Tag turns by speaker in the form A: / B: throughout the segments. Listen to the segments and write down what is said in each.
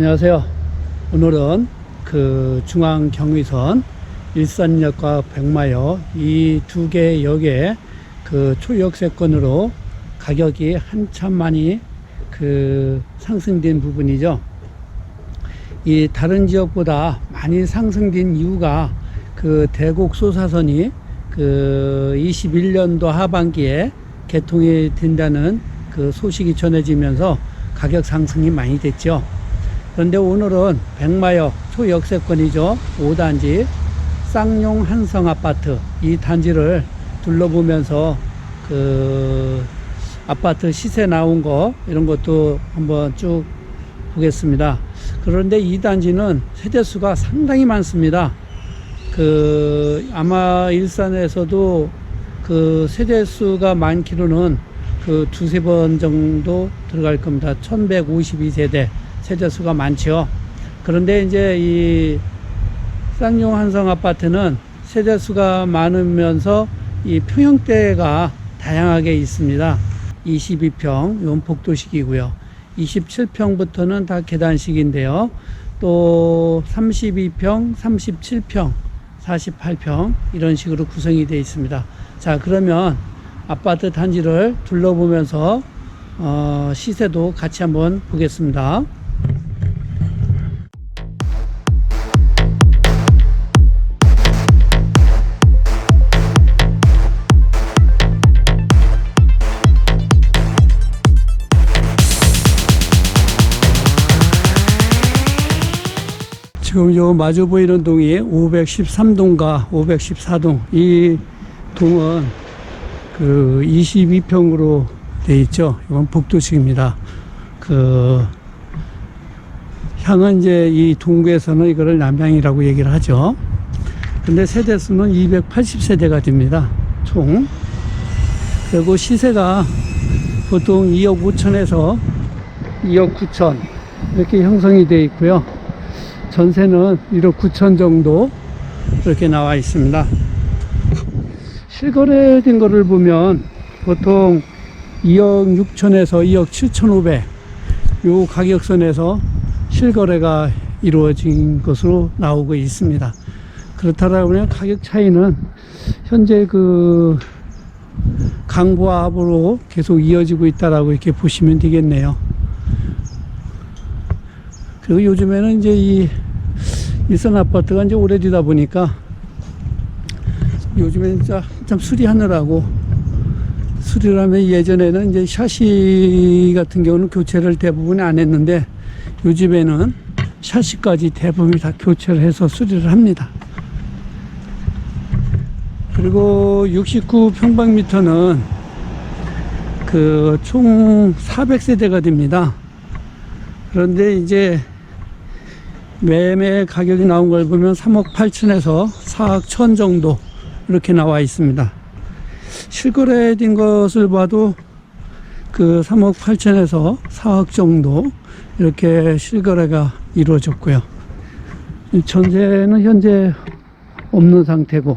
A: 안녕하세요. 오늘은 그 중앙 경의선 일산역과 백마역 이 두 개 역의 그 초역세권으로 가격이 한참 많이 그 상승된 부분이죠. 이 다른 지역보다 많이 상승된 이유가 그 대곡 소사선이 그 21년도 하반기에 개통이 된다는 그 소식이 전해지면서 가격 상승이 많이 됐죠. 그런데 오늘은 백마역 초역세권이죠. 5단지 쌍용 한성 아파트 이 단지를 둘러보면서 그 아파트 시세 나온 거 이런 것도 한번 쭉 보겠습니다. 그런데 이 단지는 세대수가 상당히 많습니다. 그 아마 일산에서도 그 세대수가 많기로는 그 두세 번 정도 들어갈 겁니다. 1152세대 세대수가 많죠. 그런데 이제 이 쌍용 한성 아파트는 세대수가 많으면서 이 평형대가 다양하게 있습니다. 22평, 이건 복도식이고요. 27평부터는 다 계단식인데요. 또 32평, 37평, 48평 이런 식으로 구성이 되어 있습니다. 자, 그러면 아파트 단지를 둘러보면서 어, 시세도 같이 한번 보겠습니다. 지금 요 마주 보이는 동이 513동과 514동 이 동은 그 22평으로 돼 있죠. 이건 복도식입니다. 그 향은 이제 이 동구에서는 이거를 남향이라고 얘기를 하죠. 근데 세대 수는 280세대가 됩니다. 총. 그리고 시세가 보통 2억 5천에서 2억 9천 이렇게 형성이 되어 있고요. 전세는 1억 9천 정도 이렇게 나와 있습니다. 실거래된 거를 보면 보통 2억 6천에서 2억 7천 5백 요 가격선에서 실거래가 이루어진 것으로 나오고 있습니다. 그렇다면 가격 차이는 현재 그 강보와 합으로 계속 이어지고 있다라고 이렇게 보시면 되겠네요. 그리고 요즘에는 이제 이 일선 아파트가 이제 오래되다 보니까 요즘에는 진짜 참 수리하느라고 수리를 하면 예전에는 이제 샤시 같은 경우는 교체를 대부분 안 했는데 요즘에는 샤시까지 대부분 다 교체를 해서 수리를 합니다. 그리고 69평방미터는 그 총 400세대가 됩니다. 그런데 이제 매매 가격이 나온 걸 보면 3억 8천에서 4억 1천 정도 이렇게 나와 있습니다. 실거래된 것을 봐도 그 3억 8천에서 4억 정도 이렇게 실거래가 이루어졌고요. 전세는 현재 없는 상태고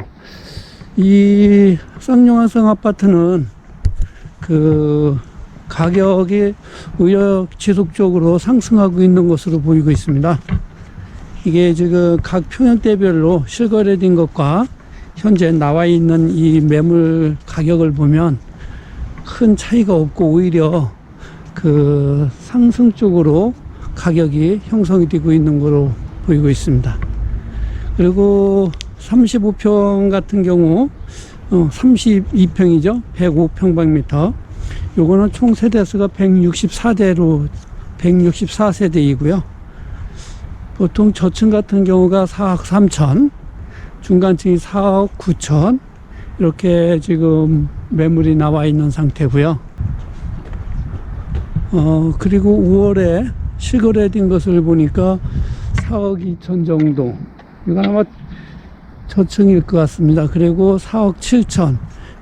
A: 이 쌍용한성 아파트는 그 가격이 오히려 지속적으로 상승하고 있는 것으로 보이고 있습니다. 이게 지금 각 평형대별로 실거래된 것과 현재 나와 있는 이 매물 가격을 보면 큰 차이가 없고 오히려 그 상승 쪽으로 가격이 형성이 되고 있는 것으로 보이고 있습니다. 그리고 35평 같은 경우 어, 32평이죠. 105평방미터. 요거는 총 세대수가 164대로 164세대이고요. 보통 저층 같은 경우가 4억 3천, 중간층이 4억 9천 이렇게 지금 매물이 나와 있는 상태고요. 어 그리고 5월에 실거래된 것을 보니까 4억 2천 정도. 이건 아마 저층일 것 같습니다. 그리고 4억 7천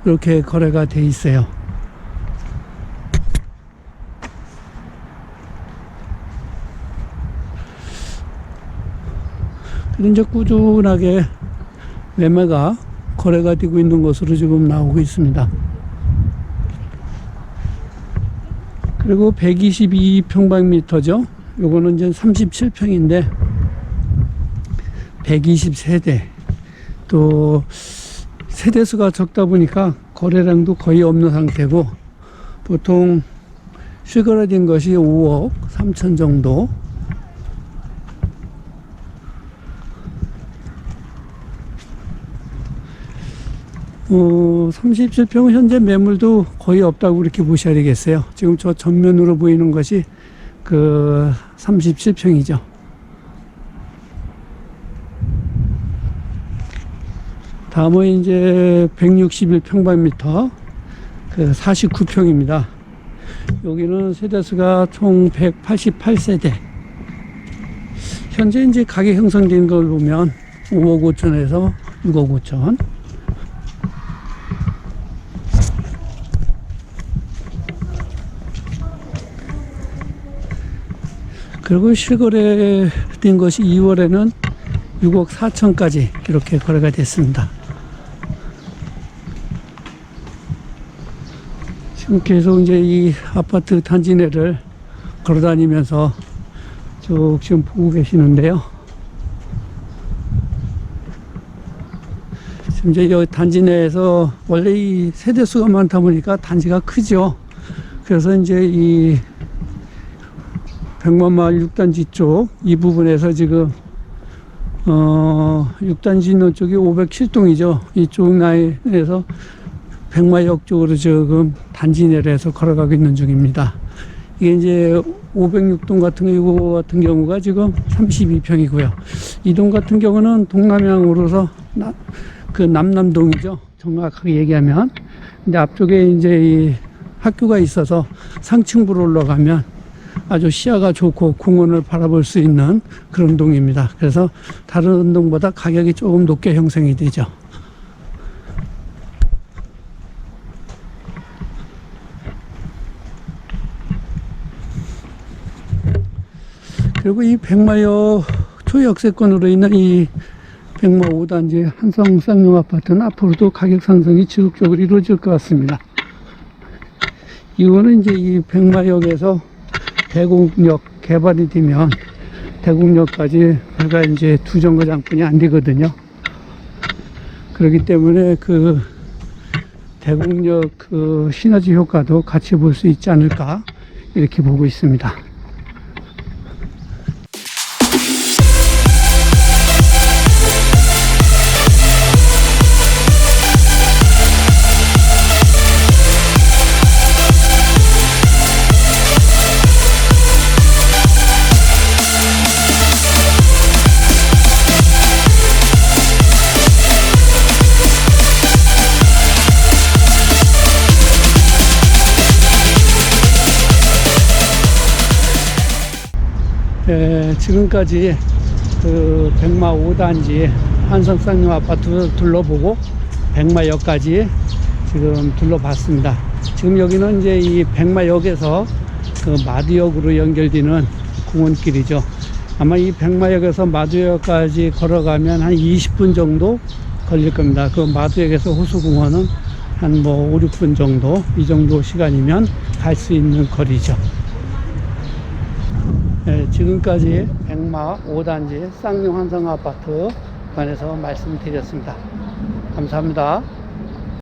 A: 이렇게 거래가 돼 있어요. 그리고 이제 꾸준하게 매매가 거래가 되고 있는 것으로 지금 나오고 있습니다. 그리고 122평방미터죠. 요거는 이제 37평인데 120세대 또 세대수가 적다 보니까 거래량도 거의 없는 상태고 보통 실거래된 것이 5억 3천 정도 어, 37평은 현재 매물도 거의 없다고 그렇게 보셔야 되겠어요. 지금 저 전면으로 보이는 것이 그 37평이죠. 다음은 이제 161평방미터 그 49평입니다. 여기는 세대수가 총 188세대. 현재 이제 가격 형성된 걸 보면 5억 5천에서 6억 5천. 그리고 실거래된 것이 2월에는 6억 4천까지 이렇게 거래가 됐습니다. 지금 계속 이제 이 아파트 단지 내를 걸어 다니면서 쭉 지금 보고 계시는데요. 지금 이제 이 단지 내에서 원래 이 세대수가 많다 보니까 단지가 크죠. 그래서 이제 이 백만마을 6단지 쪽 이 부분에서 지금 어 6단지 있는 쪽이 507동이죠. 이쪽 라인에서 백마역 쪽으로 지금 단지 내려서 걸어가고 있는 중입니다. 이게 이제 506동 같은 경우 같은 경우가 지금 32평이고요. 이 동 같은 경우는 동남향으로서 나, 그 남남동이죠. 정확하게 얘기하면. 근데 앞쪽에 이제 이 학교가 있어서 상층부로 올라가면 아주 시야가 좋고 공원을 바라볼 수 있는 그런 동입니다. 그래서 다른 동보다 가격이 조금 높게 형성이 되죠. 그리고 이 백마역 초역세권으로 있는 이 백마 5단지 한성 쌍용 아파트는 앞으로도 가격 상승이 지속적으로 이루어질 것 같습니다. 이거는 이제 이 백마역에서 대곡역 개발이 되면 대곡역까지 배가 이제 두 정거장뿐이 안 되거든요. 그렇기 때문에 그 대곡역 그 시너지 효과도 같이 볼 수 있지 않을까 이렇게 보고 있습니다. 에, 지금까지 그 백마 5단지 한성 쌍용 아파트 둘러보고 백마역까지 지금 둘러봤습니다. 지금 여기는 이제 이 백마역에서 그 마두역으로 연결되는 공원길이죠. 아마 이 백마역에서 마두역까지 걸어가면 한 20분 정도 걸릴 겁니다. 그 마두역에서 호수공원은 한 뭐 5, 6분 정도 이 정도 시간이면 갈 수 있는 거리죠. 네, 지금까지 백마 5단지 쌍용 한성 아파트 관해서 말씀드렸습니다. 감사합니다.